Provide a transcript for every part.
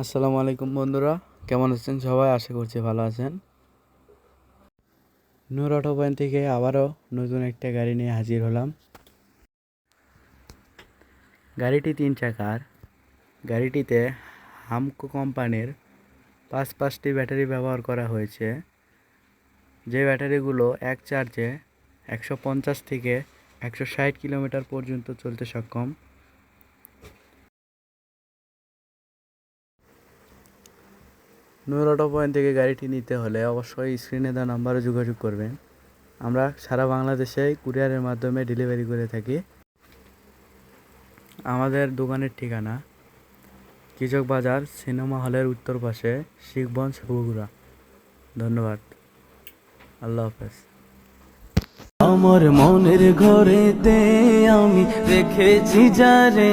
আসসালামু আলাইকুম বন্ধুরা, কেমন আছেন সবাই? আশা করছি ভালো আছেন। নূর অটো পয়েন্ট থেকে আবারও নতুন একটা গাড়ি নিয়ে হাজির হলাম। গাড়িটি তিন চাকার। গাড়িটিতে হামকো কোম্পানির পাঁচ পাঁচটি ব্যাটারি ব্যবহার করা হয়েছে। যে ব্যাটারিগুলো এক চার্জে একশো পঞ্চাশ থেকে একশো ষাট কিলোমিটার পর্যন্ত চলতে সক্ষম। নূর অটো পয়েন্ট থেকে গাড়িটি নিতে হলে অবশ্যই স্ক্রিনে দেওয়া নাম্বারে যোগাযোগ করবেন। আমরা সারা বাংলাদেশে কুরিয়ারের মাধ্যমে ডেলিভারি করে থাকি। আমাদের দোকানের ঠিকানা, কৃষক বাজার সিনেমা হলের উত্তর পাশে শিখগঞ্জ বগুড়া ধন্যবাদ। আল্লাহ হাফেজ। আমার মনের ঘরেতে আমি রেখেছি যারে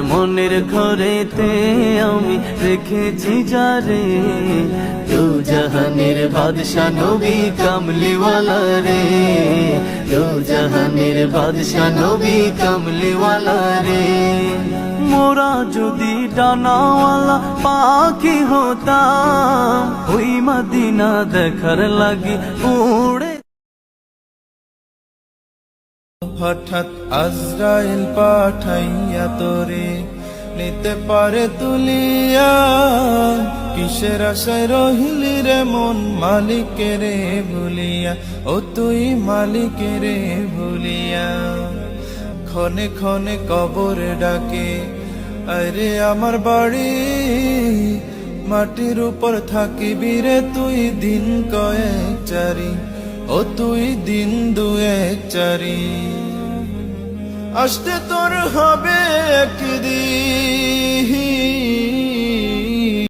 মনের ঘরেতে আমি রেখেছি যারে। দু জাহানের বাদশা নবী কামলিওয়ালা রে। দু জাহানের বাদশা নবী কামলিওয়ালা রে। মোরা যদি ডানাওয়ালা পাখি হতাম, ওই মদিনা দেখার লাগি উড়ে হঠাৎ আজরাইল পাঠাইয়া তোরে, নিতে পারে তুলিয়া। কিসের আশায় রহিলি রে মন মালিকের ভুলিয়া? ও তুই মালিকের ভুলিয়া। ক্ষণে ক্ষণে কবরে ডাকে, আরে আমার বাড়ি, মাটির উপর থাকিবি রে তুই দিন কয়েক চারি। ও তুই দিন দুয়ে চারি। আসতে তোর হবে একদিন।